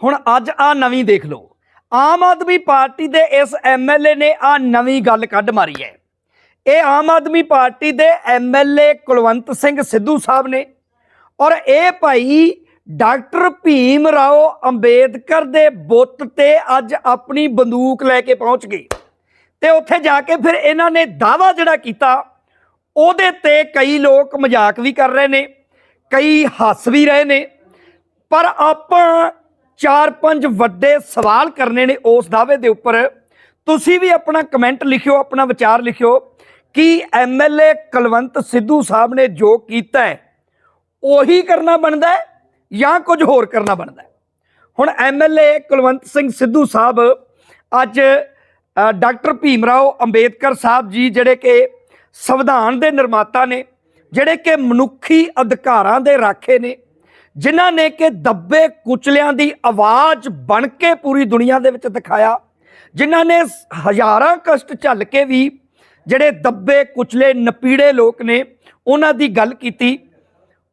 ਹੁਣ ਅੱਜ ਆ ਨਵੀਂ ਦੇਖ ਲਓ। ਆਮ ਆਦਮੀ ਪਾਰਟੀ ਦੇ ਇਸ ਐਮਐਲਏ ਨੇ ਆ ਨਵੀਂ ਗੱਲ ਕੱਢ ਮਾਰੀ ਹੈ। ਇਹ ਆਮ ਆਦਮੀ ਪਾਰਟੀ ਦੇ ਐਮਐਲਏ ਕੁਲਵੰਤ ਸਿੰਘ ਸਿੱਧੂ ਸਾਹਿਬ ਨੇ ਔਰ ਇਹ ਭਾਈ ਡਾਕਟਰ ਭੀਮ ਰਾਓ ਅੰਬੇਦਕਰ ਦੇ ਬੁੱਤ ਤੇ ਅੱਜ ਆਪਣੀ ਬੰਦੂਕ ਲੈ ਕੇ ਪਹੁੰਚ ਗਏ। ਤੇ ਉੱਥੇ ਜਾ ਕੇ ਫਿਰ ਇਹਨਾਂ ਨੇ ਦਾਵਾ ਜਿਹੜਾ ਕੀਤਾ, ਉਹਦੇ ਤੇ ਕਈ ਲੋਕ ਮਜ਼ਾਕ ਵੀ ਕਰ ਰਹੇ ਨੇ, ਕਈ ਹੱਸ ਵੀ ਰਹੇ ਨੇ। ਪਰ ਆਪਾਂ ਚਾਰ ਪੰਜ ਵੱਡੇ ਸਵਾਲ ਕਰਨੇ ਨੇ ਉਸ ਦਾਅਵੇ ਦੇ ਉੱਪਰ। ਤੁਸੀਂ ਵੀ ਆਪਣਾ ਕਮੈਂਟ ਲਿਖਿਓ, ਆਪਣਾ ਵਿਚਾਰ ਲਿਖਿਓ ਕਿ ਐਮਐਲਏ ਕੁਲਵੰਤ ਸਿੱਧੂ ਸਾਹਿਬ ਨੇ ਜੋ ਕੀਤਾ ਹੈ, ਉਹੀ ਕਰਨਾ ਬਣਦਾ ਹੈ ਜਾਂ ਕੁਝ ਹੋਰ ਕਰਨਾ ਬਣਦਾ ਹੈ? ਹੁਣ ਐਮਐਲਏ ਕੁਲਵੰਤ ਸਿੰਘ ਸਿੱਧੂ ਸਾਹਿਬ ਅੱਜ ਡਾਕਟਰ ਭੀਮ ਰਾਓ ਅੰਬੇਦਕਰ ਸਾਹਿਬ ਜੀ ਜਿਹੜੇ ਕਿ ਸੰਵਿਧਾਨ ਦੇ ਨਿਰਮਾਤਾ ਨੇ, ਜਿਹੜੇ ਕਿ ਮਨੁੱਖੀ ਅਧਿਕਾਰਾਂ ਦੇ ਰਾਖੇ ਨੇ ਜਿਨ੍ਹਾਂ ਨੇ ਕਿ ਦੱਬੇ ਕੁਚਲਿਆਂ ਦੀ ਆਵਾਜ਼ ਬਣ ਕੇ ਪੂਰੀ ਦੁਨੀਆ ਦੇ ਵਿੱਚ ਦਿਖਾਇਆ, ਜਿਨ੍ਹਾਂ ਨੇ ਹਜ਼ਾਰਾਂ ਕਸ਼ਟ ਝੱਲ ਕੇ ਵੀ ਜਿਹੜੇ ਦੱਬੇ ਕੁਚਲੇ ਨਪੀੜੇ ਲੋਕ ਨੇ, ਉਹਨਾਂ ਦੀ ਗੱਲ ਕੀਤੀ।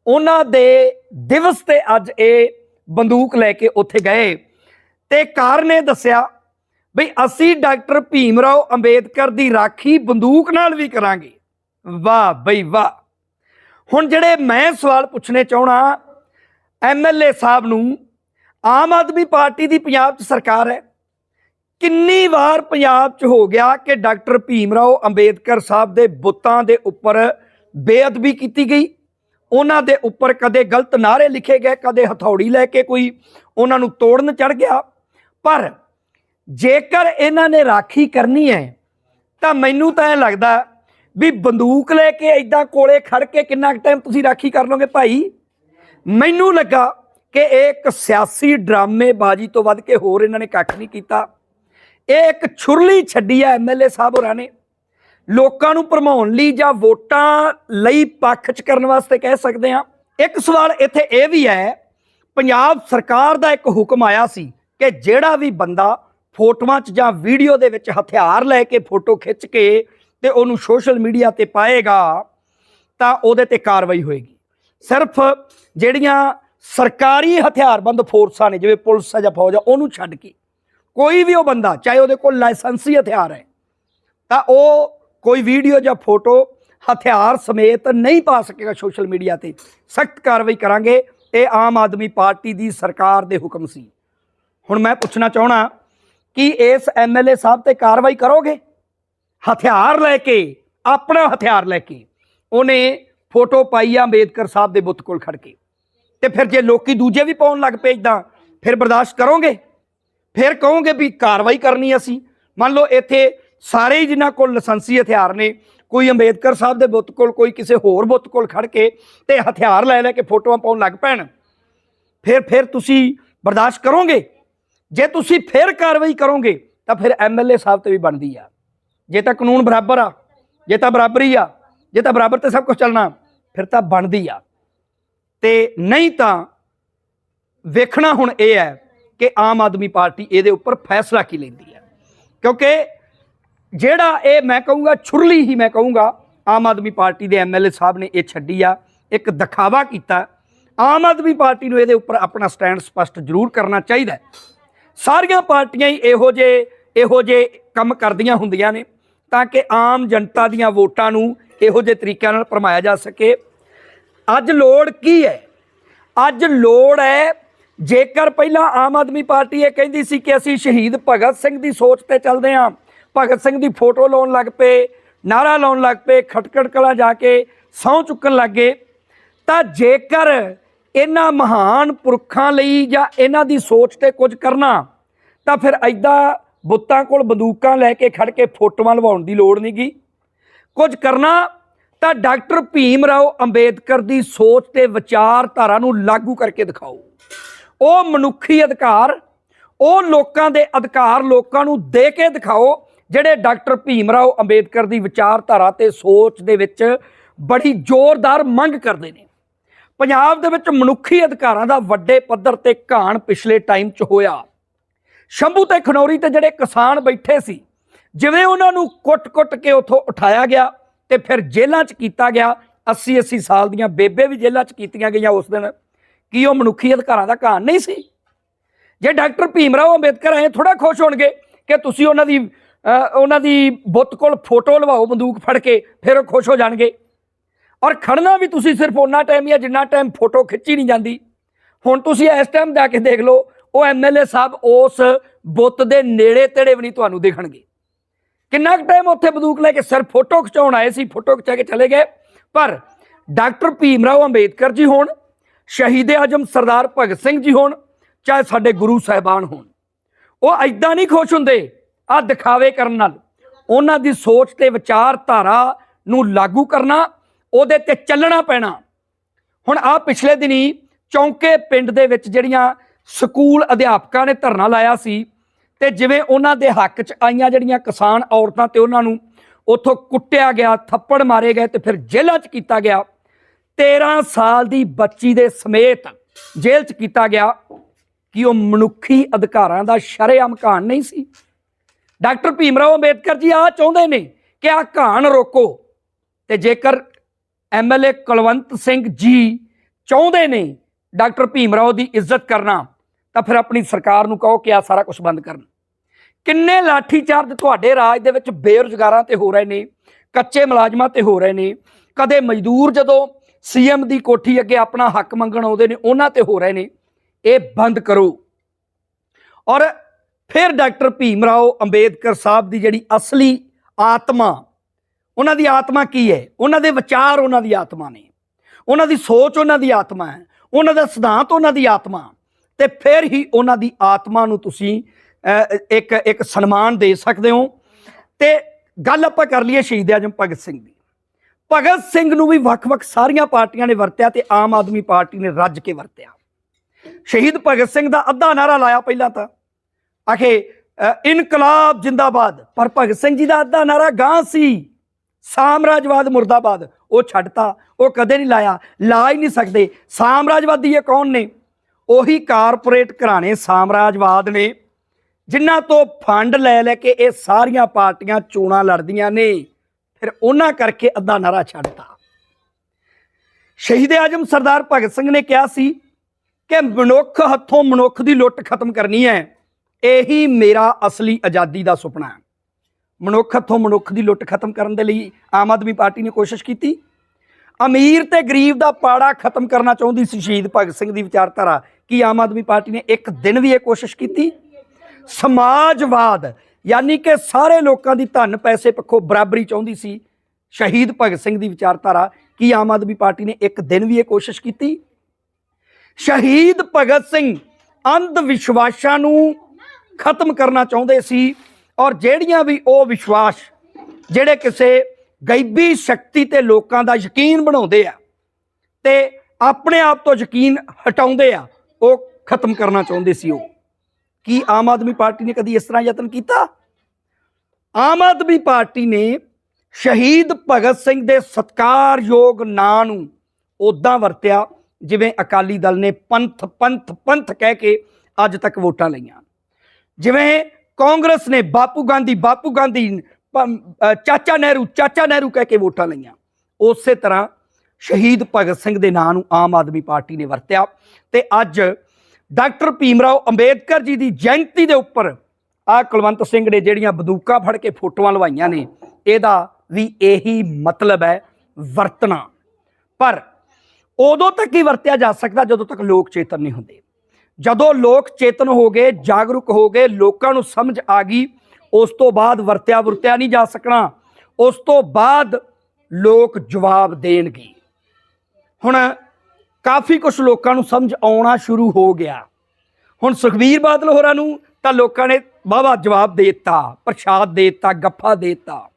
ਉਹਨਾਂ ਦੇ ਦਿਵਸ ਤੇ ਅੱਜ ਇਹ ਬੰਦੂਕ ਲੈ ਕੇ ਉੱਥੇ ਗਏ। ਤੇ ਕਾਰ ਨੇ ਦੱਸਿਆ ਬਈ ਅਸੀਂ ਡਾਕਟਰ ਭੀਮ ਰਾਓ ਅੰਬੇਦਕਰ ਦੀ ਰਾਖੀ ਬੰਦੂਕ ਨਾਲ ਵੀ ਕਰਾਂਗੇ। ਵਾਹ ਬਈ ਵਾਹ। ਹੁਣ ਜਿਹੜੇ ਮੈਂ ਸਵਾਲ ਪੁੱਛਣੇ ਚਾਹਣਾ ਐਮਐਲਏ ਸਾਹਿਬ ਨੂੰ ਆਮ ਆਦਮੀ ਪਾਰਟੀ ਦੀ ਪੰਜਾਬ 'ਚ ਸਰਕਾਰ ਹੈ। ਕਿੰਨੀ ਵਾਰ ਪੰਜਾਬ 'ਚ ਹੋ ਗਿਆ ਕਿ ਡਾਕਟਰ ਭੀਮ ਰਾਓ ਅੰਬੇਦਕਰ ਸਾਹਿਬ ਦੇ ਬੁੱਤਾਂ ਦੇ ਉੱਪਰ ਬੇਅਦਬੀ ਕੀਤੀ ਗਈ। ਉਹਨਾਂ ਦੇ ਉੱਪਰ ਕਦੇ ਗਲਤ ਨਾਰੇ ਲਿਖੇ ਗਏ, ਕਦੇ ਹਥੌੜੀ ਲੈ ਕੇ ਕੋਈ ਉਹਨਾਂ ਨੂੰ ਤੋੜਨ ਚੜ ਗਿਆ। ਪਰ ਜੇਕਰ ਇਹਨਾਂ ਨੇ ਰਾਖੀ ਕਰਨੀ ਹੈ, ਤਾਂ ਮੈਨੂੰ ਤਾਂ ਇਹ ਲੱਗਦਾ ਵੀ ਬੰਦੂਕ ਲੈ ਕੇ ਐਦਾਂ ਕੋਲੇ ਖੜ ਕੇ ਕਿੰਨਾ ਟਾਈਮ ਤੁਸੀਂ ਰਾਖੀ ਕਰ ਲਓਗੇ ਭਾਈ? ਮੈਨੂੰ ਲੱਗਾ ਕਿ ਇਹ ਇੱਕ ਸਿਆਸੀ ਡਰਾਮੇਬਾਜ਼ੀ ਤੋਂ ਵੱਧ ਕੇ ਹੋਰ ਇਹਨਾਂ ਨੇ ਕੱਖ ਨਹੀਂ ਕੀਤਾ। ਇਹ ਇੱਕ ਛੁਰਲੀ ਛੱਡੀ ਆ ਐਮਐਲਏ ਸਾਹਿਬ ਹੋਰਾਂ ਨੇ। ਲੋਕਾਂ ਨੂੰ ਭਰਮਾਉਣ ਲਈ ਜਾਂ ਵੋਟਾਂ ਲਈ ਪੱਖ ਚ ਕਰਨ ਵਾਸਤੇ ਕਹਿ ਸਕਦੇ ਆ ਇੱਕ ਸਵਾਲ ਇੱਥੇ ਇਹ ਵੀ ਹੈ, ਪੰਜਾਬ ਸਰਕਾਰ ਦਾ ਇੱਕ ਹੁਕਮ ਆਇਆ ਸੀ ਕਿ ਜਿਹੜਾ ਵੀ ਬੰਦਾ ਫੋਟੋਆਂ 'ਚ ਜਾਂ ਵੀਡੀਓ ਦੇ ਵਿੱਚ ਹਥਿਆਰ ਲੈ ਕੇ ਫੋਟੋ ਖਿੱਚ ਕੇ ਤੇ ਉਹਨੂੰ ਸੋਸ਼ਲ ਮੀਡੀਆ ਤੇ ਪਾਏਗਾ, ਤਾਂ ਉਹਦੇ ਤੇ ਕਾਰਵਾਈ ਹੋਏਗੀ। ਸਿਰਫ ਜਿਹੜੀਆਂ ਸਰਕਾਰੀ ਹਥਿਆਰਬੰਦ ਫੋਰਸਾਂ ਨੇ, ਜਿਵੇਂ ਪੁਲਿਸ ਆ ਜਾਂ ਫੌਜ ਆ, ਉਹਨੂੰ ਛੱਡ ਕੇ ਕੋਈ ਵੀ ਉਹ ਬੰਦਾ, ਚਾਹੇ ਉਹਦੇ ਕੋਲ ਲਾਇਸੈਂਸੀ ਹਥਿਆਰ ਹੈ, ਤਾਂ ਉਹ ਕੋਈ ਵੀਡੀਓ ਜਾਂ ਫੋਟੋ ਹਥਿਆਰ ਸਮੇਤ ਨਹੀਂ ਪਾ ਸਕੇਗਾ ਸੋਸ਼ਲ ਮੀਡੀਆ ਤੇ। ਸਖਤ ਕਾਰਵਾਈ ਕਰਾਂਗੇ, ਇਹ ਆਮ ਆਦਮੀ ਪਾਰਟੀ ਦੀ ਸਰਕਾਰ ਦੇ ਹੁਕਮ ਸੀ। ਹੁਣ ਮੈਂ ਪੁੱਛਣਾ ਚਾਹਣਾ ਕਿ ਇਸ ਐਮਐਲਏ ਸਾਹਿਬ ਤੇ ਕਾਰਵਾਈ ਕਰੋਗੇ? ਹਥਿਆਰ ਲੈ ਕੇ, ਆਪਣਾ ਹਥਿਆਰ ਲੈ ਕੇ। ਉਹਨੇ ਫੋਟੋ ਪਾਈ ਆ ਅੰਬੇਦਕਰ ਸਾਹਿਬ ਦੇ ਬੁੱਤ ਕੋਲ ਖੜ ਕੇ। ਤੇ ਫਿਰ ਜੇ ਲੋਕੀ ਦੂਜੇ ਵੀ ਪਾਉਣ ਲੱਗ ਪਏ ਇਦਾਂ ਫਿਰ ਬਰਦਾਸ਼ਤ ਕਰੋਗੇ? ਫਿਰ ਕਹੋਗੇ ਵੀ ਕਾਰਵਾਈ ਕਰਨੀ ਅਸੀਂ। ਮੰਨ ਲਓ ਇੱਥੇ ਸਾਰੇ ਹੀ ਜਿਨ੍ਹਾਂ ਕੋਲ ਲਾਇਸੈਂਸੀ ਹਥਿਆਰ ਨੇ, ਕੋਈ ਅੰਬੇਦਕਰ ਸਾਹਿਬ ਦੇ ਬੁੱਤ ਕੋਲ, ਕੋਈ ਕਿਸੇ ਹੋਰ ਬੁੱਤ ਕੋਲ ਖੜ ਕੇ ਤੇ ਹਥਿਆਰ ਲੈ ਲੈ ਕੇ ਫੋਟੋਆਂ ਪਾਉਣ ਲੱਗ ਪੈਣ। ਫਿਰ ਫਿਰ ਤੁਸੀਂ ਬਰਦਾਸ਼ਤ ਕਰੋਗੇ? ਜੇ ਤੁਸੀਂ ਫਿਰ ਕਾਰਵਾਈ ਕਰੋਗੇ, ਤਾਂ ਫਿਰ ਐਮਐਲਏ ਸਾਹਿਬ ਤੇ ਵੀ ਬਣਦੀ ਆ। ਜੇ ਤਾਂ ਕਾਨੂੰਨ ਬਰਾਬਰ ਆ, ਜੇ ਤਾਂ ਬਰਾਬਰੀ ਆ, ਜੇ ਤਾਂ ਬਰਾਬਰ ਤੇ ਸਭ ਕੁਝ ਚੱਲਣਾ। ਫਿਰ ਤਾਂ ਬਣਦੀ ਆ। ਤੇ ਨਹੀਂ ਤਾਂ ਵੇਖਣਾ ਹੁਣ ਇਹ ਹੈ ਕਿ ਆਮ ਆਦਮੀ ਪਾਰਟੀ ਇਹਦੇ ਉੱਪਰ ਫੈਸਲਾ ਕੀ ਲੈਂਦੀ ਹੈ। ਕਿਉਂਕਿ ਜਿਹੜਾ ਇਹ ਮੈਂ ਕਹੂੰਗਾ ਛੁਰਲੀ ਹੀ ਮੈਂ ਕਹੂੰਗਾ, ਆਮ ਆਦਮੀ ਪਾਰਟੀ ਦੇ ਐਮਐਲਏ ਸਾਹਿਬ ਨੇ ਇਹ ਛੱਡੀ ਆ, ਇੱਕ ਦਿਖਾਵਾ ਕੀਤਾ। ਆਮ ਆਦਮੀ ਪਾਰਟੀ ਨੂੰ ਇਹਦੇ ਉੱਪਰ ਆਪਣਾ ਸਟੈਂਡ ਸਪਸ਼ਟ ਜ਼ਰੂਰ ਕਰਨਾ ਚਾਹੀਦਾ ਸਾਰੀਆਂ ਪਾਰਟੀਆਂ ਹੀ ਇਹੋ ਜੇ ਇਹੋ ਜੇ ਕੰਮ ਕਰਦੀਆਂ ਹੁੰਦੀਆਂ ਨੇ ਤਾਂ ਕਿ ਆਮ ਜਨਤਾ ਦੀਆਂ ਵੋਟਾਂ ਨੂੰ ਇਹੋ ਜਿਹੇ ਤਰੀਕਿਆਂ ਨਾਲ ਭਰਮਾਇਆ ਜਾ ਸਕੇ। ਅੱਜ ਲੋੜ ਕੀ ਹੈ? ਅੱਜ ਲੋੜ ਹੈ, ਜੇਕਰ ਪਹਿਲਾਂ ਆਮ ਆਦਮੀ ਪਾਰਟੀ ਇਹ ਕਹਿੰਦੀ ਸੀ ਕਿ ਅਸੀਂ ਸ਼ਹੀਦ ਭਗਤ ਸਿੰਘ ਦੀ ਸੋਚ ਤੇ ਚੱਲਦੇ ਹਾਂ, ਭਗਤ ਸਿੰਘ ਦੀ ਫੋਟੋ ਲਾਉਣ ਲੱਗ ਪਏ ਨਾਰਾ ਲਾਉਣ ਲੱਗ ਪਏ, ਖਟਕੜ ਕਲਾ ਜਾ ਕੇ ਸਹੁੰ ਚੁੱਕਣ ਲੱਗੇ ਤਾਂ ਜੇਕਰ ਇਹਨਾਂ ਮਹਾਨ ਪੁਰਖਾਂ ਲਈ ਜਾਂ ਇਹਨਾਂ ਦੀ ਸੋਚ ਤੇ ਕੁਝ ਕਰਨਾ, ਤਾਂ ਫਿਰ ਐਦਾਂ ਬੁੱਤਾਂ ਕੋਲ ਬੰਦੂਕਾਂ ਲੈ ਕੇ ਖੜ ਕੇ ਫੋਟੋਆਂ ਲਵਾਉਣ ਦੀ ਲੋੜ ਨਹੀਂਗੀ ਕੁਝ ਕਰਨਾ, ਤਾਂ ਡਾਕਟਰ ਭੀਮ ਰਾਓ ਅੰਬੇਦਕਰ ਦੀ ਸੋਚ ਤੇ ਵਿਚਾਰਧਾਰਾ ਨੂੰ ਲਾਗੂ ਕਰਕੇ ਦਿਖਾਓ। ਉਹ ਮਨੁੱਖੀ ਅਧਿਕਾਰ, ਉਹ ਲੋਕਾਂ ਦੇ ਅਧਿਕਾਰ ਲੋਕਾਂ ਨੂੰ ਦੇ ਕੇ ਦਿਖਾਓ, ਜਿਹੜੇ ਡਾਕਟਰ ਭੀਮ ਰਾਓ ਅੰਬੇਦਕਰ ਦੀ ਵਿਚਾਰਧਾਰਾ ਤੇ ਸੋਚ ਦੇ ਵਿੱਚ ਬੜੀ ਜ਼ੋਰਦਾਰ ਮੰਗ ਕਰਦੇ ਨੇ। ਪੰਜਾਬ ਦੇ ਵਿੱਚ ਮਨੁੱਖੀ ਅਧਿਕਾਰਾਂ ਦਾ ਵੱਡੇ ਪੱਧਰ ਤੇ ਘਾਣ ਪਿਛਲੇ ਟਾਈਮ 'ਚ ਹੋਇਆ। ਸ਼ੰਭੂ ਤੇ ਖਨੌਰੀ ਤੇ ਜਿਹੜੇ ਕਿਸਾਨ ਬੈਠੇ ਸੀ ਜਿਵੇਂ ਉਹਨਾਂ ਨੂੰ ਕੁੱਟ-ਕੁੱਟ ਕੇ ਉੱਥੋਂ ਉਠਾਇਆ ਗਿਆ ਤੇ ਫਿਰ ਜੇਲ੍ਹਾਂ 'ਚ ਕੀਤਾ ਗਿਆ 80-80 ਸਾਲ ਦੀਆਂ ਬੇਬੇ ਵੀ ਜੇਲ੍ਹਾਂ 'ਚ ਕੀਤੀਆਂ ਗਈਆਂ ਉਸ ਦਿਨ, ਕੀ ਉਹ ਮਨੁੱਖੀ ਅਧਿਕਾਰਾਂ ਦਾ ਘਾਣ ਨਹੀਂ ਸੀ? ਜੇ ਡਾਕਟਰ ਭੀਮ ਰਾਓ ਅੰਬੇਦਕਰ ਆਏ ਥੋੜਾ ਖੁਸ਼ ਹੋਣਗੇ ਕਿ ਤੁਸੀਂ ਉਹਨਾਂ ਦੀ ਉਹਨਾਂ ਦੀ ਬੁੱਤ ਕੋਲ ਫੋਟੋ ਲਵਾਓ ਬੰਦੂਕ ਫੜ ਕੇ, ਫਿਰ ਉਹ ਖੁਸ਼ ਹੋ ਜਾਣਗੇ। ਔਰ ਖੜਨਾ ਵੀ ਤੁਸੀਂ ਸਿਰਫ ਉਹਨਾਂ ਟਾਈਮ ਜਾਂ ਜਿੰਨਾ ਟਾਈਮ ਫੋਟੋ ਖਿੱਚੀ ਨਹੀਂ ਜਾਂਦੀ। ਹੁਣ ਤੁਸੀਂ ਇਸ ਟਾਈਮ ਜਾ ਕੇ ਦੇਖ ਲਓ, ਉਹ ਐਮਐਲਏ ਸਾਹਿਬ ਉਸ ਬੁੱਤ ਦੇ ਨੇੜੇ ਤੇੜੇ ਵੀ ਨਹੀਂ ਤੁਹਾਨੂੰ ਦਿਖਣਗੇ। ਕਿੰਨਾ ਕੁ ਟਾਈਮ ਉੱਥੇ ਬੰਦੂਕ ਲੈ ਕੇ ਸਿਰਫ ਫੋਟੋ ਖਿਚਾਉਣ ਆਏ ਸੀ ਫੋਟੋ ਖਿਚਾ ਕੇ ਚਲੇ ਗਏ। ਪਰ ਡਾਕਟਰ ਭੀਮ ਰਾਓ ਅੰਬੇਦਕਰ ਜੀ ਹੋਣ, ਸ਼ਹੀਦ ਆਜਮ ਸਰਦਾਰ ਭਗਤ ਸਿੰਘ ਜੀ ਹੋਣ, ਚਾਹੇ ਸਾਡੇ ਗੁਰੂ ਸਾਹਿਬਾਨ ਹੋਣ। ਉਹ ਐਦਾਂ ਨਹੀਂ ਖੁਸ਼ ਹੁੰਦੇ ਆ ਦਿਖਾਵੇ ਕਰਨ ਨਾਲ। ਉਹਨਾਂ ਦੀ ਸੋਚ ਤੇ ਵਿਚਾਰਧਾਰਾ ਨੂੰ ਲਾਗੂ ਕਰਨਾ, ਉਹਦੇ ਤੇ ਚੱਲਣਾ ਪੈਣਾ। ਹੁਣ ਆ ਪਿਛਲੇ ਦਿਨੀ ਚੌਂਕੇ ਪਿੰਡ ਦੇ ਵਿੱਚ ਜਿਹੜੀਆਂ ਸਕੂਲ ਅਧਿਆਪਕਾਂ ਨੇ ਧਰਨਾ ਲਾਇਆ ਸੀ ਤੇ ਜਿਵੇਂ ਉਹਨਾਂ ਦੇ ਹੱਕ 'ਚ ਆਈਆਂ ਜਿਹੜੀਆਂ ਕਿਸਾਨ ਔਰਤਾਂ ਤੇ ਉਹਨਾਂ ਨੂੰ ਉੱਥੋਂ ਕੁੱਟਿਆ ਗਿਆ, ਥੱਪੜ ਮਾਰੇ ਗਏ ਤੇ ਫਿਰ ਜੇਲ੍ਹਾਂ 'ਚ ਕੀਤਾ ਗਿਆ 13 ਸਾਲ ਦੀ ਬੱਚੀ ਦੇ ਸਮੇਤ ਜੇਲ੍ਹ 'ਚ ਕੀਤਾ ਗਿਆ ਕਿ ਉਹ ਮਨੁੱਖੀ ਅਧਿਕਾਰਾਂ ਦਾ ਸ਼ਰੇਆਮ ਘਾਣ ਨਹੀਂ ਸੀ। ਡਾਕਟਰ ਭੀਮ ਰਾਓ ਅੰਬੇਦਕਰ ਜੀ ਆ ਚਾਹੁੰਦੇ ਨੇ ਕਿ ਆ ਘਾਣ ਰੋਕੋ ਤੇ ਜੇਕਰ ਐਮਐਲਏ ਕੁਲਵੰਤ ਸਿੰਘ ਜੀ ਚਾਹੁੰਦੇ ਨੇ ਡਾਕਟਰ ਭੀਮ ਰਾਓ ਦੀ ਇੱਜ਼ਤ ਕਰਨਾ ਤਾਂ ਫਿਰ ਆਪਣੀ ਸਰਕਾਰ ਨੂੰ ਕਹੋ ਕਿ ਆ ਸਾਰਾ ਕੁਝ ਬੰਦ ਕਰਨ। ਕਿੰਨੇ ਲਾਠੀ ਚਾਰਜ ਤੁਹਾਡੇ ਰਾਜ ਦੇ ਵਿੱਚ ਬੇਰੁਜ਼ਗਾਰਾਂ ਤੇ ਹੋ ਰਹੇ ਨੇ, ਕੱਚੇ ਮੁਲਾਜ਼ਮਾਂ ਤੇ ਹੋ ਰਹੇ ਨੇ, ਕਦੇ ਮਜ਼ਦੂਰ ਜਦੋਂ ਸੀਐਮ ਦੀ ਕੋਠੀ ਅੱਗੇ ਆਪਣਾ ਹੱਕ ਮੰਗਣ ਆਉਂਦੇ ਨੇ, ਉਹਨਾਂ ਤੇ ਹੋ ਰਹੇ ਨੇ, ਇਹ ਬੰਦ ਕਰੋ। ਔਰ ਫਿਰ ਡਾਕਟਰ ਭੀਮ ਰਾਓ ਅੰਬੇਦਕਰ ਸਾਹਿਬ ਦੀ ਜਿਹੜੀ ਅਸਲੀ ਆਤਮਾ, ਉਹਨਾਂ ਦੀ ਆਤਮਾ ਕੀ ਹੈ? ਉਹਨਾਂ ਦੇ ਵਿਚਾਰ ਉਹਨਾਂ ਦੀ ਆਤਮਾ ਨੇ। ਉਹਨਾਂ ਦੀ ਸੋਚ ਉਹਨਾਂ ਦੀ ਆਤਮਾ ਹੈ। ਉਹਨਾਂ ਦਾ ਸਿਧਾਂਤ ਉਹਨਾਂ ਦੀ ਆਤਮਾ। ਤੇ ਫਿਰ ਹੀ ਉਹਨਾਂ ਦੀ ਆਤਮਾ ਨੂੰ ਤੁਸੀਂ ਇੱਕ ਇੱਕ ਸਨਮਾਨ ਦੇ ਸਕਦੇ ਹੋ। ਤੇ ਗੱਲ ਆਪਾਂ ਕਰ ਲਈਏ ਸ਼ਹੀਦ ਆਜਮ ਭਗਤ ਸਿੰਘ ਦੀ। ਭਗਤ ਸਿੰਘ ਨੂੰ ਵੀ ਵੱਖ-ਵੱਖ ਸਾਰੀਆਂ ਪਾਰਟੀਆਂ ਨੇ ਵਰਤਿਆ ਤੇ ਆਮ ਆਦਮੀ ਪਾਰਟੀ ਨੇ ਰੱਜ ਕੇ ਵਰਤਿਆ। ਸ਼ਹੀਦ ਭਗਤ ਸਿੰਘ ਦਾ ਅੱਧਾ ਨਾਰਾ ਲਾਇਆ ਪਹਿਲਾਂ ਤਾਂ। ਆਖੇ ਇਨਕਲਾਬ ਜਿੰਦਾਬਾਦ, ਪਰ ਭਗਤ ਸਿੰਘ ਜੀ ਦਾ ਅੱਧਾ ਨਾਰਾ ਗਾਂ ਸੀ। ਸਾਮਰਾਜਵਾਦ ਮੁਰਦਾਬਾਦ, ਉਹ ਛੱਡਤਾ, ਉਹ ਕਦੇ ਨਹੀਂ ਲਾਇਆ। ਲਾ ਹੀ ਨਹੀਂ ਸਕਦੇ। ਸਾਮਰਾਜਵਾਦੀ ਇਹ ਕੌਣ ਨੇ? ਉਹੀ ਕਾਰਪੋਰੇਟ ਘਰਾਣੇ ਸਾਮਰਾਜਵਾਦ ਨੇ, ਜਿਨ੍ਹਾਂ ਤੋਂ ਫੰਡ ਲੈ ਲੈ ਕੇ ਇਹ ਸਾਰੀਆਂ ਪਾਰਟੀਆਂ ਚੋਣਾਂ ਲੜਦੀਆਂ ਨੇ, ਫਿਰ ਉਹਨਾਂ ਕਰਕੇ ਅੱਧਾ ਨਾਰਾ ਛੱਡਤਾ। ਸ਼ਹੀਦ ਆਜਮ ਸਰਦਾਰ ਭਗਤ ਸਿੰਘ ਨੇ ਕਿਹਾ ਸੀ ਕਿ ਮਨੁੱਖ ਹੱਥੋਂ ਮਨੁੱਖ ਦੀ ਲੁੱਟ ਖਤਮ ਕਰਨੀ ਹੈ, ਇਹੀ ਮੇਰਾ ਅਸਲੀ ਆਜ਼ਾਦੀ ਦਾ ਸੁਪਨਾ ਹੈ। ਮਨੁੱਖ ਹੱਥੋਂ ਮਨੁੱਖ ਦੀ ਲੁੱਟ ਖਤਮ ਕਰਨ ਦੇ ਲਈ ਆਮ ਆਦਮੀ ਪਾਰਟੀ ਨੇ ਕੋਸ਼ਿਸ਼ ਕੀਤੀ। ਅਮੀਰ ਤੇ ਗਰੀਬ ਦਾ ਪਾੜਾ ਖਤਮ ਕਰਨਾ ਚਾਹੁੰਦੀ ਸੀ ਸ਼ਹੀਦ ਭਗਤ ਸਿੰਘ ਦੀ ਵਿਚਾਰਧਾਰਾ। ਕੀ ਆਮ ਆਦਮੀ ਪਾਰਟੀ ਨੇ ਇੱਕ ਦਿਨ ਵੀ ਇਹ ਕੋਸ਼ਿਸ਼ ਕੀਤੀ। ਸਮਾਜਵਾਦ, ਯਾਨੀ ਕਿ ਸਾਰੇ ਲੋਕਾਂ ਦੀ ਧਨ ਪੈਸੇ ਪੱਖੋਂ ਬਰਾਬਰੀ ਚਾਹੁੰਦੀ ਸੀ ਸ਼ਹੀਦ ਭਗਤ ਸਿੰਘ ਦੀ ਵਿਚਾਰਧਾਰਾ, ਕੀ ਆਮ ਆਦਮੀ ਪਾਰਟੀ ਨੇ ਇੱਕ ਦਿਨ ਵੀ ਇਹ ਕੋਸ਼ਿਸ਼ ਕੀਤੀ। ਸ਼ਹੀਦ ਭਗਤ ਸਿੰਘ ਅੰਧ ਵਿਸ਼ਵਾਸਾਂ ਨੂੰ ਖਤਮ ਕਰਨਾ ਚਾਹੁੰਦੇ ਸੀ ਔਰ ਜਿਹੜੀਆਂ ਵੀ ਉਹ ਵਿਸ਼ਵਾਸ, ਜਿਹੜੇ ਕਿਸੇ ਗੈਬੀ ਸ਼ਕਤੀ ਤੇ ਲੋਕਾਂ ਦਾ ਯਕੀਨ ਬਣਾਉਂਦੇ ਆ ਤੇ ਆਪਣੇ ਆਪ ਤੋਂ ਯਕੀਨ ਹਟਾਉਂਦੇ ਆ ਉਹ ਖਤਮ ਕਰਨਾ ਚਾਹੁੰਦੇ ਸੀ ਉਹ। ਕੀ ਆਮ ਆਦਮੀ ਪਾਰਟੀ ਨੇ ਕਦੀ ਇਸ ਤਰ੍ਹਾਂ ਯਤਨ ਕੀਤਾ? ਆਮ ਆਦਮੀ ਪਾਰਟੀ ਨੇ ਸ਼ਹੀਦ ਭਗਤ ਸਿੰਘ ਦੇ ਸਤਕਾਰਯੋਗ ਨਾਂ ਨੂੰ ਉਦਾਂ ਵਰਤਿਆ ਜਿਵੇਂ ਅਕਾਲੀ ਦਲ ਨੇ ਪੰਥ ਪੰਥ ਪੰਥ ਕਹਿ ਕੇ ਅੱਜ ਤੱਕ ਵੋਟਾਂ ਲਈਆਂ। ਜਿਵੇਂ ਕਾਂਗਰਸ ਨੇ ਬਾਪੂ ਗਾਂਧੀ ਬਾਪੂ ਗਾਂਧੀ ਚਾਚਾ ਨਹਿਰੂ ਚਾਚਾ ਨਹਿਰੂ ਕਹਿ ਕੇ ਵੋਟਾਂ ਲਈਆਂ। ਉਸੇ ਤਰ੍ਹਾਂ ਸ਼ਹੀਦ ਭਗਤ ਸਿੰਘ ਦੇ ਨਾਂ ਨੂੰ ਆਮ ਆਦਮੀ ਪਾਰਟੀ ਨੇ ਵਰਤਿਆ ਤੇ ਅੱਜ ਡਾਕਟਰ ਭੀਮਰਾਓ ਅੰਬੇਦਕਰ ਜੀ ਦੀ ਜਯੰਤੀ ਦੇ ਉੱਪਰ ਆ ਕੁਲਵੰਤ ਸਿੰਘ ਨੇ ਜਿਹੜੀਆਂ ਬੰਦੂਕਾਂ ਫੜ ਕੇ ਫੋਟੋਆਂ ਲਵਾਈਆਂ ਨੇ, ਇਹਦਾ ਵੀ ਇਹੀ ਮਤਲਬ ਹੈ ਵਰਤਣਾ। ਪਰ ਉਦੋਂ ਤੱਕ ਹੀ ਵਰਤਿਆ ਜਾ ਸਕਦਾ ਜਦੋਂ ਤੱਕ ਲੋਕ ਚੇਤਨ ਨਹੀਂ ਹੁੰਦੇ। ਜਦੋਂ ਲੋਕ ਚੇਤਨ ਹੋ ਗਏ, ਜਾਗਰੂਕ ਹੋ ਗਏ, ਲੋਕਾਂ ਨੂੰ ਸਮਝ ਆ ਗਈ, ਉਸ ਤੋਂ ਬਾਅਦ ਵਰਤਿਆ ਵਰਤਿਆ ਨਹੀਂ ਜਾ ਸਕਣਾ। ਉਸ ਤੋਂ ਬਾਅਦ ਲੋਕ ਜਵਾਬ ਦੇਣਗੇ। ਹੁਣ ਕਾਫੀ ਕੁਝ ਲੋਕਾਂ ਨੂੰ ਸਮਝ ਆਉਣਾ ਸ਼ੁਰੂ ਹੋ ਗਿਆ। ਹੁਣ ਸੁਖਬੀਰ ਬਾਦਲ ਹੋਰਾਂ ਨੂੰ ਤਾਂ ਲੋਕਾਂ ਨੇ ਵਾਹਵਾ ਜਵਾਬ ਦੇ ਦਿੱਤਾ, ਪ੍ਰਸ਼ਾਦ ਦੇ ਦਿੱਤਾ, ਗੱਫਾ ਦੇ ਦਿੱਤਾ।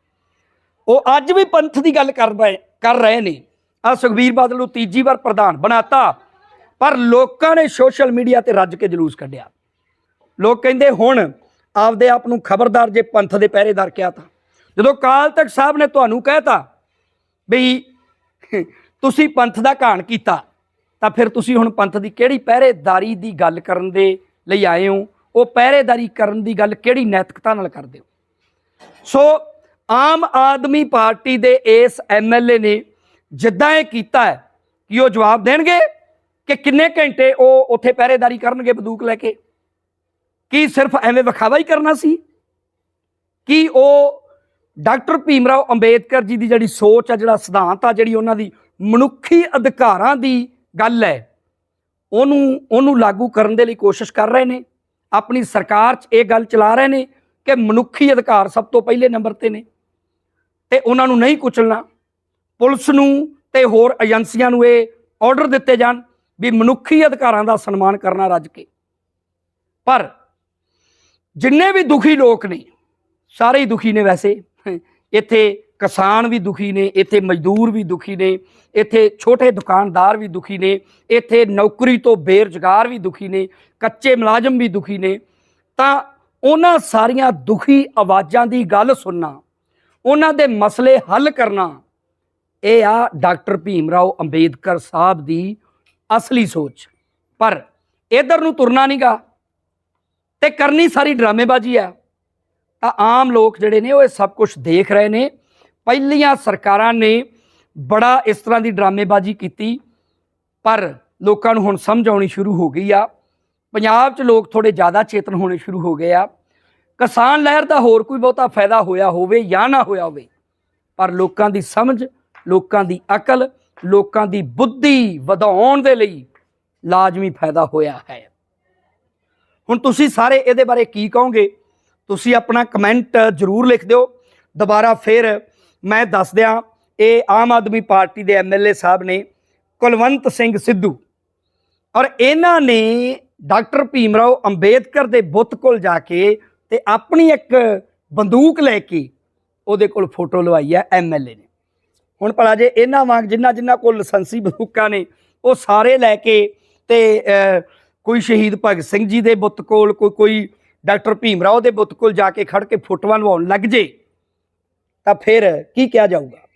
ਉਹ ਅੱਜ ਵੀ ਪੰਥ ਦੀ ਗੱਲ ਕਰ ਰਹੇ ਕਰ ਰਹੇ ਨੇ। ਆ ਸੁਖਬੀਰ ਬਾਦਲ ਨੂੰ ਤੀਜੀ ਵਾਰ ਪ੍ਰਧਾਨ ਬਣਾਤਾ, ਪਰ ਲੋਕਾਂ ਨੇ ਸੋਸ਼ਲ ਮੀਡੀਆ ਤੇ ਰੱਜ ਕੇ ਜਲੂਸ ਕੱਢਿਆ। ਲੋਕ ਕਹਿੰਦੇ ਹੁਣ ਆਪਦੇ ਆਪ ਨੂੰ ਖਬਰਦਾਰ ਜੇ ਪੰਥ ਦੇ ਪਹਿਰੇਦਾਰ ਕਿਹਾ ਤਾਂ। ਜਦੋਂ ਕਾਲ ਤਖਤ ਸਾਹਿਬ ਨੇ ਤੁਹਾਨੂੰ ਕਹਿਤਾ ਬਈ ਤੁਸੀਂ ਪੰਥ ਦਾ ਘਾਣ ਕੀਤਾ, ਤਾਂ ਫਿਰ ਤੁਸੀਂ ਹੁਣ ਪੰਥ ਦੀ ਕਿਹੜੀ ਪਹਿਰੇਦਾਰੀ ਦੀ ਗੱਲ ਕਰਨ ਦੇ ਲਈ ਆਏ ਹੋ? ਉਹ ਪਹਿਰੇਦਾਰੀ ਕਰਨ ਦੀ ਗੱਲ ਕਿਹੜੀ ਨੈਤਿਕਤਾ ਨਾਲ ਕਰਦੇ ਹੋ? ਸੋ ਆਮ ਆਦਮੀ ਪਾਰਟੀ ਦੇ ਇਸ ਐਮਐਲਏ ਨੇ ਜਿੱਦਾਂ ਇਹ ਕੀਤਾ ਹੈ, ਕਿ ਉਹ ਜਵਾਬ ਦੇਣਗੇ? ਕਿ ਕਿੰਨੇ ਘੰਟੇ ਉਹ ਉੱਥੇ ਪਹਿਰੇਦਾਰੀ ਕਰਨਗੇ ਬੰਦੂਕ ਲੈ ਕੇ? ਕੀ ਸਿਰਫ ਐਵੇਂ ਵਿਖਾਵਾ ਹੀ ਕਰਨਾ ਸੀ? ਕੀ ਉਹ ਡਾਕਟਰ ਭੀਮਰਾਓ ਅੰਬੇਦਕਰ ਜੀ ਦੀ ਜਿਹੜੀ ਸੋਚ ਆ, ਜਿਹੜਾ ਸਿਧਾਂਤ ਆ, ਜਿਹੜੀ ਉਹਨਾਂ ਦੀ ਮਨੁੱਖੀ ਅਧਿਕਾਰਾਂ ਦੀ ਗੱਲ ਹੈ। ਉਹਨੂੰ ਉਹਨੂੰ ਲਾਗੂ ਕਰਨ ਦੇ ਲਈ ਕੋਸ਼ਿਸ਼ ਕਰ ਰਹੇ ਨੇ। ਆਪਣੀ ਸਰਕਾਰ 'ਚ ਇਹ ਗੱਲ ਚਲਾ ਰਹੇ ਨੇ ਕਿ ਮਨੁੱਖੀ ਅਧਿਕਾਰ ਸਭ ਤੋਂ ਪਹਿਲੇ ਨੰਬਰ ਤੇ ਨੇ। ਤੇ ਉਹਨਾਂ ਨੂੰ ਨਹੀਂ ਕੁਚਲਣਾ। ਪੁਲਿਸ ਨੂੰ ਤੇ ਹੋਰ ਏਜੰਸੀਆਂ ਨੂੰ ਇਹ ਆਰਡਰ ਦਿੱਤੇ ਜਾਣ ਵੀ ਮਨੁੱਖੀ ਅਧਿਕਾਰਾਂ ਦਾ ਸਨਮਾਨ ਕਰਨਾ ਰੱਜ ਕੇ। ਪਰ ਜਿੰਨੇ ਵੀ ਦੁਖੀ ਲੋਕ ਨੇ, ਸਾਰੇ ਹੀ ਦੁਖੀ ਨੇ ਵੈਸੇ। ਇੱਥੇ ਕਿਸਾਨ ਵੀ ਦੁਖੀ ਨੇ, ਇੱਥੇ ਮਜ਼ਦੂਰ ਵੀ ਦੁਖੀ ਨੇ, ਇੱਥੇ ਛੋਟੇ ਦੁਕਾਨਦਾਰ ਵੀ ਦੁਖੀ ਨੇ, ਇੱਥੇ ਨੌਕਰੀ ਤੋਂ ਬੇਰੁਜ਼ਗਾਰ ਵੀ ਦੁਖੀ ਨੇ, ਕੱਚੇ ਮੁਲਾਜ਼ਮ ਵੀ ਦੁਖੀ ਨੇ। ਤਾਂ ਉਹਨਾਂ ਸਾਰੀਆਂ ਦੁਖੀ ਆਵਾਜ਼ਾਂ ਦੀ ਗੱਲ ਸੁਣਨਾ, ਉਹਨਾਂ ਦੇ ਮਸਲੇ ਹੱਲ ਕਰਨਾ, ਇਹ ਆ ਡਾਕਟਰ ਭੀਮ ਰਾਓ ਅੰਬੇਦਕਰ ਸਾਹਿਬ ਦੀ ਅਸਲੀ ਸੋਚ। ਪਰ ਇਧਰ ਨੂੰ ਤੁਰਨਾ ਨਹੀਂਗਾ ਤੇ ਕਰਨੀ ਸਾਰੀ ਡਰਾਮੇਬਾਜ਼ੀ ਆ। ਤਾਂ ਆਮ ਲੋਕ ਜਿਹੜੇ ਨੇ ਉਹ ਇਹ ਸਭ ਕੁਝ ਦੇਖ ਰਹੇ ਨੇ ਪਹਿਲੀਆਂ ਸਰਕਾਰਾਂ ਨੇ ਬੜਾ ਇਸ ਤਰ੍ਹਾਂ ਦੀ ਡਰਾਮੇਬਾਜ਼ੀ ਕੀਤੀ, ਪਰ ਲੋਕਾਂ ਨੂੰ ਹੁਣ ਸਮਝ ਆਉਣੀ ਸ਼ੁਰੂ ਹੋ ਗਈ ਆ। ਪੰਜਾਬ 'ਚ ਲੋਕ ਥੋੜੇ ਜ਼ਿਆਦਾ ਚੇਤਨ ਹੋਣੇ ਸ਼ੁਰੂ ਹੋ ਗਏ ਆ। ਕਿਸਾਨ ਲਹਿਰ ਦਾ ਹੋਰ ਕੋਈ ਬਹੁਤਾ ਫਾਇਦਾ ਹੋਇਆ ਹੋਵੇ ਜਾਂ ਨਾ ਹੋਇਆ ਹੋਵੇ, ਪਰ ਲੋਕਾਂ ਦੀ ਸਮਝ, ਲੋਕਾਂ ਦੀ ਅਕਲ, ਲੋਕਾਂ ਦੀ ਬੁੱਧੀ ਵਧਾਉਣ ਦੇ ਲਈ ਲਾਜ਼ਮੀ ਫਾਇਦਾ ਹੋਇਆ ਹੈ। ਹੁਣ ਤੁਸੀਂ ਸਾਰੇ ਇਹਦੇ ਬਾਰੇ ਕੀ ਕਹੋਗੇ? ਤੁਸੀਂ ਆਪਣਾ ਕਮੈਂਟ ਜ਼ਰੂਰ ਲਿਖ ਦਿਓ। ਦੁਬਾਰਾ ਫਿਰ ਮੈਂ ਦੱਸ ਦਿਆਂ, ਇਹ ਆਮ ਆਦਮੀ ਪਾਰਟੀ ਦੇ ਐਮਐਲਏ ਸਾਹਿਬ ਨੇ ਕੁਲਵੰਤ ਸਿੰਘ ਸਿੱਧੂ। ਔਰ ਇਹਨਾਂ ਨੇ ਡਾਕਟਰ ਭੀਮਰਾਓ ਅੰਬੇਦਕਰ ਦੇ ਬੁੱਤ ਕੋਲ ਜਾ ਕੇ ਤੇ ਆਪਣੀ ਇੱਕ ਬੰਦੂਕ ਲੈ ਕੇ ਉਹਦੇ ਕੋਲ ਫੋਟੋ ਲਵਾਈ ਹੈ ਐਮਐਲਏ ਨੇ। ਹੁਣ ਭਲਾ ਜੇ ਇਹਨਾਂ ਵਾਂਗ ਜਿੰਨਾ ਜਿੰਨਾ ਕੋਲ ਲਾਇਸੈਂਸੀ ਬੰਦੂਕਾਂ ਨੇ, ਉਹ ਸਾਰੇ ਲੈ ਕੇ ਤੇ ਕੋਈ ਸ਼ਹੀਦ ਭਗਤ ਸਿੰਘ ਜੀ ਦੇ ਬੁੱਤ ਕੋਲ, ਕੋਈ ਕੋਈ ਡਾਕਟਰ ਭੀਮ ਰਾਓ ਦੇ ਬੁੱਤ ਕੋਲ ਜਾ ਕੇ ਖੜ ਕੇ ਫੋਟੋਆਂ ਲਵਾਉਣ ਲੱਗ ਜੇ ਤਾਂ ਫਿਰ ਕੀ ਕਿਹਾ ਜਾਊਗਾ?